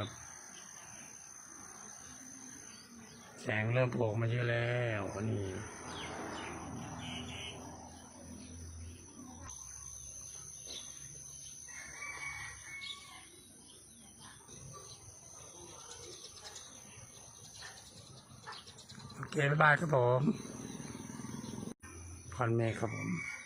ครับ แสงเริ่มโผล่มาเยอะแล้วนี่โอเคบ๊ายบายครับผมพรเมฆครับผม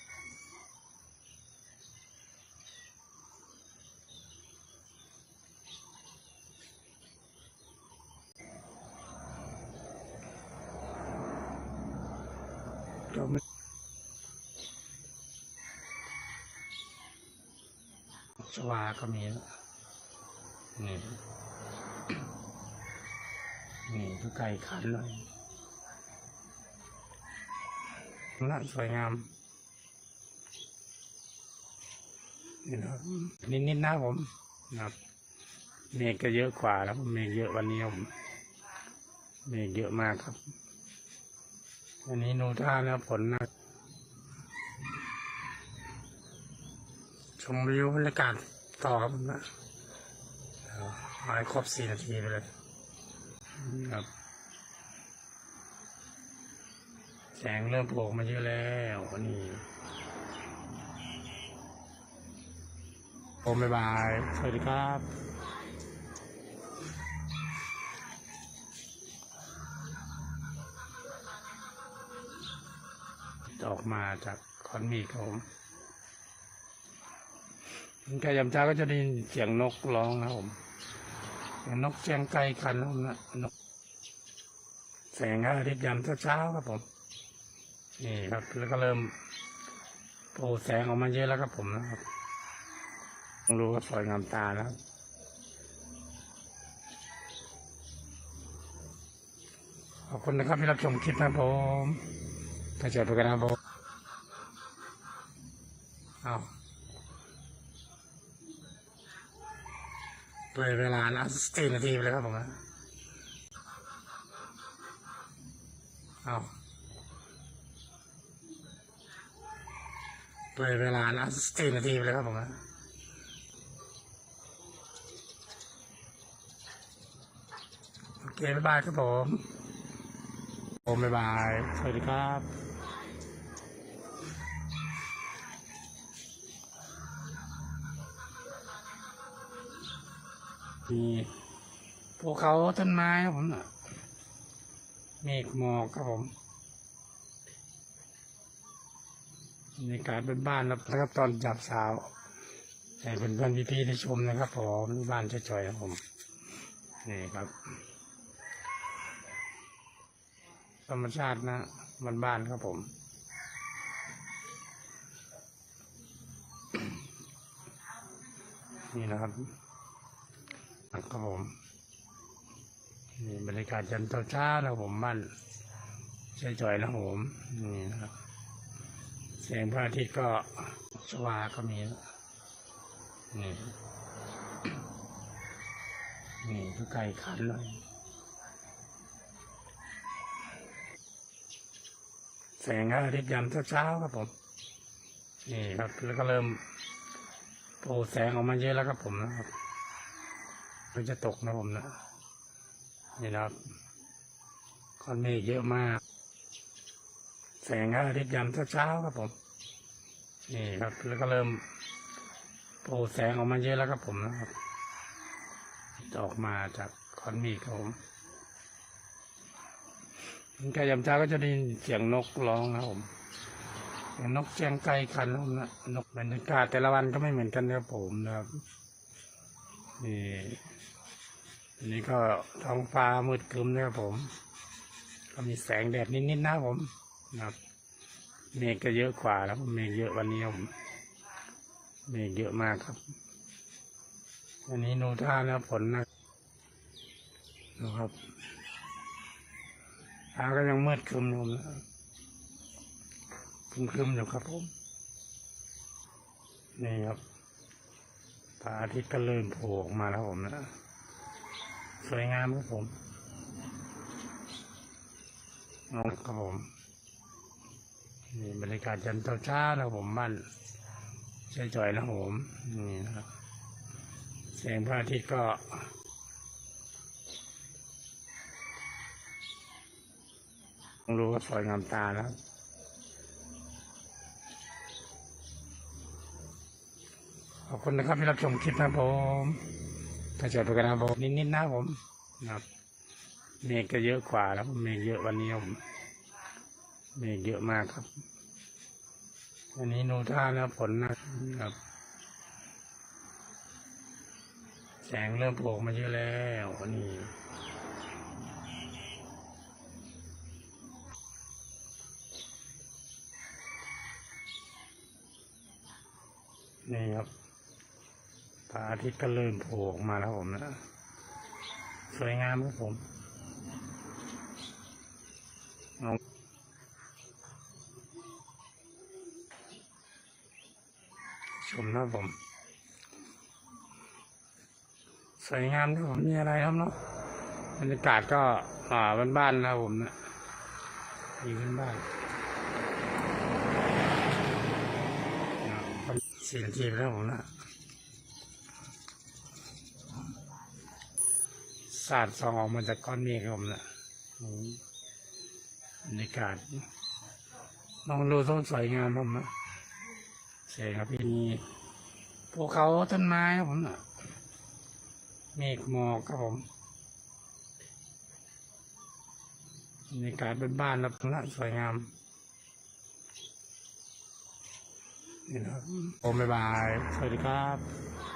สวาก็มีนะนี่นี่ก็ไก่ขันเลยน่าสวยงามนี่นะนิดๆนะผมนะครับเมฆก็เยอะกว่าแล้วเมฆเยอะวันนี้ผมเมฆเยอะมากครับ วันนี้นูท่าแล้วผลนะ ชมวิวบรรยากาศต่อครับผมนะเอาเอาให้ครบสี่นาทีไปเลยครับแสงเริ่มโผล่มาเยอะแล้วนี่โอมบ๊ายบาย สวัสดีครับออกมาจากคอนมีครับผม ไก่ยำจ้าก็จะได้ยินเสียงนกร้องนะครับผมเสียงนกแจ้งไกลกันนะนะนกแสงอาทิตย์ยามเช้าครับผม นี่ครับ แล้วก็เริ่มโผล่แสงออกมาเยอะแล้วครับผมนะครับต้องรู้ว่าสวยงามตาแล้วขอบคุณนะครับที่รับชมคลิปนะครับผมถ้าเจอกันนะครับผมเอา เปิดเวลาละสี่นาทีไปเลยครับผมเอาเปิดเวลาละสี่นาทีไปเลยครับผมโอเคบ๊ายบายครับผมผมบ๊ายบาย สวัสดีครับ มีภูเขาต้นไม้ครับผมเมฆหมอกครับผมบรรยากาศเป็นบ้านๆนะครับตอนจับสาวให้เพื่อนๆพี่ๆได้ชมนะครับผมบ้านจ่อยๆครับผมนี่ครับธรรมชาตินะบ้านครับผมนี่นะครับ ครับผมนี่บรรยากาศยันเช้าๆนะผมบ้านจอยๆนะผมนี่นะครับแสงพระอาทิตย์ก็สว่างก็มีนี่นี่ก็ไก่ขันเลยแสงพระอาทิตย์ยามเช้าๆครับผมนี่ครับแล้วก็เริ่มโผล่แสงออกมาเยอะแล้วครับผมนะครับ มันจะตกนะผมนะนี่นะครับก้อนเมฆเยอะมาก แสงอาทิตย์ยามเช้าๆครับผม นี่ครับ แล้วก็เริ่มโผล่แสงออกมาเยอะแล้วครับผมนะครับออกมาจากก้อนเมฆครับผมไก่ยำจ้าก็จะได้ยินเสียงนกร้องนะครับผมเสียงนกแจ้งไกลกันนะครับนะนกบรรยากาศแต่ละวันก็ไม่เหมือนกันนะครับผมนะครับนี่ อันนี้ก็ท้องฟ้ามืดครึ้มนะครับผม ก็มีแสงแดดนิดๆนะผมนะครับเมฆก็เยอะกว่าแล้วเมฆเยอะวันนี้ผมเมฆเยอะมากครับวันนี้นูท่าแล้วฝนนะนะครับฟ้าก็ยังมืดครึมอยู่นะครึมครึมๆอยู่ครับผม นี่ครับพระอาทิตย์ก็เริ่มโผล่ออกมาแล้วผมนะ สวยงามครับผมนกครับผมนี่บรรยากาศยามเช้าๆนะผมมันเอยๆนะผมนี่นะครับแสงพระอาทิตย์ก็รู้ว่าสวยงามตาแล้วขอบคุณนะครับที่รับชมคลิปนะผม ถ้าจอไปกันนะครับผมนิดๆนะผมนะครับเมฆก็เยอะกว่าแล้วเมฆเยอะวันนี้ผมเมฆเยอะมากครับวันนี้นูท่าแล้วฝนนะครับแสงเริ่มโผล่มาเยอะแล้วนี่นี่ครับ ระอาทิตย์ก็เริ่มโผล่ออกมาแล้วผมนะ สวยงามครับผมเอาชมนะผม สวยงามนะครับผมมีอะไรครับเนาะบรรยากาศก็อ่าบ้านๆนะครับผมนะมีบ้านๆนะครับสี่นาทีแล้วผมนะ สาดซองออกมาจากก้อนเมฆครับผมนะอืมบรรยากาศลองดูต้นสวยงามครับผมนะเสยครับพี่มีภูเขาต้นไม้ครับผมนะเมฆหมอกครับผมบรรยากาศบ้านๆแล้วละสวยงามนี่นะครับโอมบ๊ายบาย สวัสดีครับ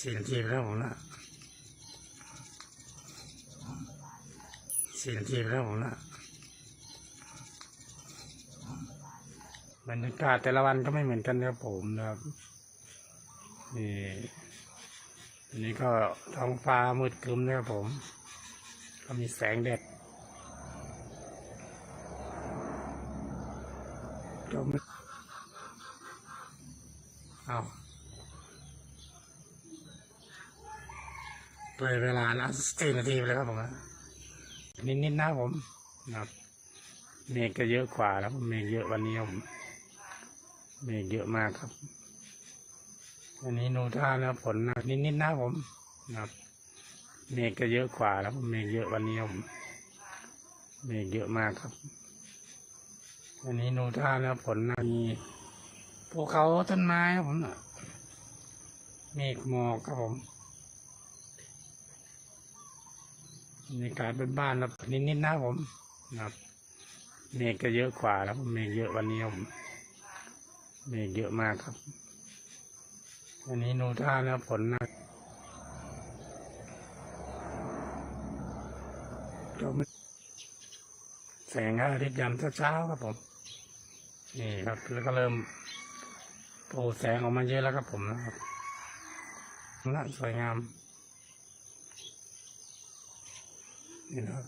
สี่นทีไปแล้วผมนะสี่นทีไปแล้วผมนะบรรยากาศแต่ละวันก็ไม่เหมือนกันนะครับผมนะครับนี่อันนี้ก็ท้องฟ้ามืดครึ้มนะครับผม ก็มีแสงแดดก็ไม่เอา เลยเวลาละสี่นาทีไปแล้วครับผมนะนิดๆนะผมนะครับเมฆก็เยอะกว่าแล้วเมฆเยอะวันนี้ผมเมฆเยอะมากครับวันนี้นูท่าแล้วฝนหนักนิดๆนะผมนะครับเมฆก็เยอะกว่าแล้วเมฆเยอะวันนี้ผมเมฆเยอะมากครับวันนี้นูท่าแล้วฝนหนักมีภูเขาต้นไม้ครับผมน่ะเมฆหมอกครับผม บรรยากาศบ้านแล้วนิดๆนะผมนะครับเมฆก็เยอะกว่าแล้วเมฆเยอะวันนี้ผมเมฆเยอะมากครับวันนี้นูท่าแล้วฝนหนักก็ไม่แสงพระอาทิตย์ยามเช้าๆครับผมนี่ครับแล้วก็เริ่มโผล่แสงออกมาเยอะแล้วครับผมนะครับน่าสวยงาม นี่นะครับ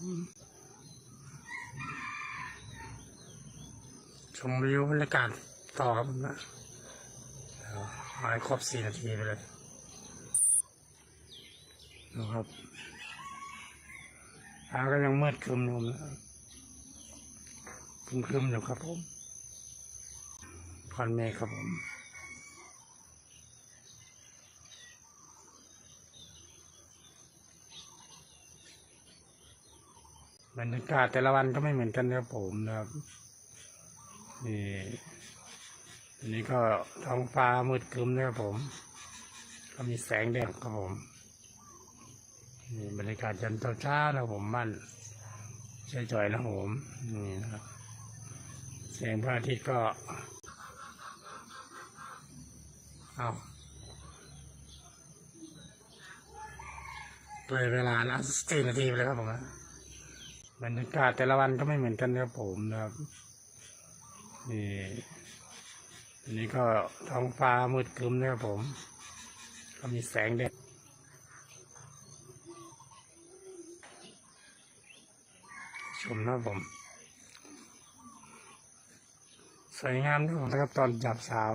ชมวิวบรรยากาศต่อครับผมนะเดี๋ยวเอาให้ครบสี่นาทีไปเลยนะครับฟ้าก็ยังมืดครึมอยู่นะครับครึมครึมๆอยู่ครับผมควันเมฆครับผม รรยากาศแต่ละวันก็ไม่เหมือนกันนะครับผมนะครับนี่อันนี้ก็ท้องฟ้ามืดครึ้มนะครับผม ก็มีแสงแดดครับผมนี่บรรยากาศยันเช้าๆนะครับผมบ้านจ่อยๆนะผมนี่นะครับแสงพระอาทิตย์ก็เอาเลยเวลาละสี่นาทีไปแล้วครับผมนะ บรรยากาศแต่ละวันก็ไม่เหมือนกันนะครับผมนะครับนี่อันนี้ก็ท้องฟ้ามืดครึ้มนะครับผม ก็มีแสงแดดชมนะผมสวยงามนะครับตอนจับสาว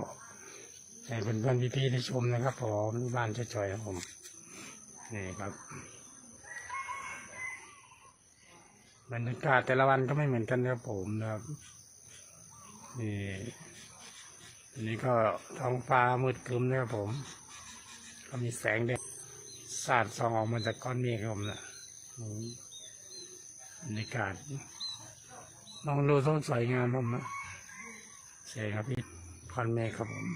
ให้เพื่อนๆพี่ๆได้ชมนะครับผมที่บ้านช่วยๆครับผมนี่ครับ บรรยากาศแต่ละวันก็ไม่เหมือนกันนะครับผมนะครับนี่อันนี้ก็ท้องฟ้ามืดครึ้มนะครับผม ก็มีแสงแดดสาดส่องออกมาจากก้อนเมฆครับผมนะบรรยากาศมองดูสวยงามผมนะแสงครับพี่ก้อนเมฆครับผม